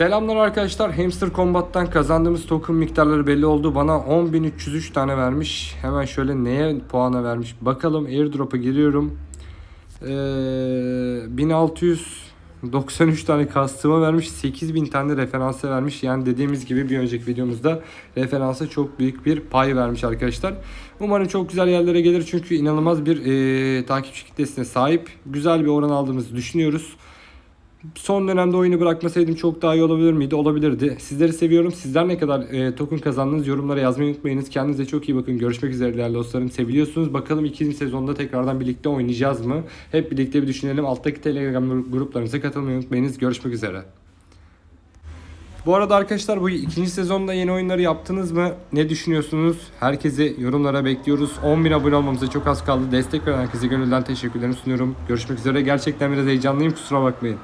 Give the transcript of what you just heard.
Selamlar arkadaşlar. Hamster Combat'tan kazandığımız token miktarları belli oldu. Bana 10.303 tane vermiş. Hemen şöyle neye puana vermiş bakalım. Airdrop'a giriyorum. Ee, 1693 tane kastıma vermiş. 8000 tane referansa vermiş. Yani dediğimiz gibi bir önceki videomuzda referansa çok büyük bir pay vermiş arkadaşlar. Umarım çok güzel yerlere gelir. Çünkü inanılmaz bir ee, takipçi kitlesine sahip. Güzel bir oran aldığımızı düşünüyoruz. Son dönemde oyunu bırakmasaydım çok daha iyi olabilir miydi? Olabilirdi. Sizleri seviyorum. Sizler ne kadar e, token kazandınız yorumlara yazmayı unutmayınız. Kendinize çok iyi bakın. Görüşmek üzere değerli dostlarım. Seviliyorsunuz. Bakalım ikinci sezonda tekrardan birlikte oynayacağız mı? Hep birlikte bir düşünelim. Alttaki Telegram gruplarınıza katılmayı unutmayınız. Görüşmek üzere. Bu arada arkadaşlar bu ikinci sezonda yeni oyunları yaptınız mı? Ne düşünüyorsunuz? Herkesi yorumlara bekliyoruz. 10.000 abone olmamıza çok az kaldı. Destek veren herkese gönülden teşekkürlerimi sunuyorum. Görüşmek üzere. Gerçekten biraz heyecanlıyım. Kusura bakmayın.